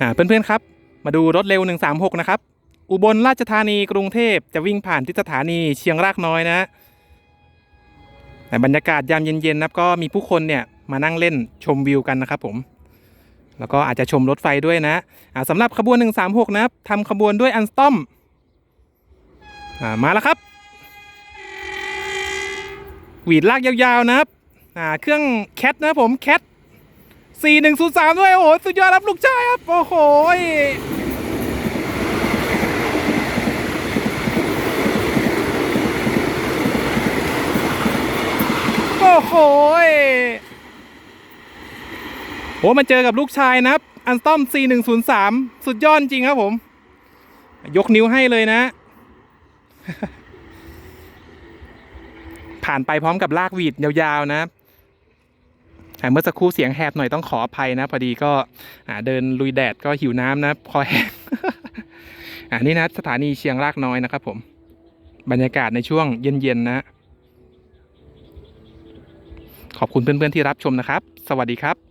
อ่าเพื่อนๆครับ มาดูรถเร็ว 136 นะครับ อุบลราชธานีกรุงเทพจะวิ่งผ่านที่สถานีเชียงรากน้อยนะแต่บรรยากาศยามเย็นๆนะครับก็มีผู้คนเนี่ยมานั่งเล่นชมวิวกันนะครับผมแล้วก็อาจจะชมรถไฟด้วยนะสำหรับขบวน 136 นะครับทำขบวนด้วยอันสตอมมาแล้วครับ หวีดลากยาวๆนะครับ อ่าเครื่องแคทนะครับผมแคท4103ด้วย โอ้โห สุดยอดครับลูกชายครับ โอ้โหยโอ้โหยโหมาเจอกับลูกชายนะครับ อันสตอม 4103 สุดยอดจริงครับผม ยกนิ้วให้เลยนะ ผ่านไปพร้อมกับลากวีดยาวๆนะ เมื่อสักครู่เสียงแหบหน่อยต้องขออภัยนะ พอดีก็เดินลุยแดดก็หิวน้ำนะคอแห้งอ่านี่นะสถานีเชียงรากน้อยนะครับผม บรรยากาศในช่วงเย็นๆนะ ขอบคุณเพื่อนๆที่รับชมนะครับ สวัสดีครับ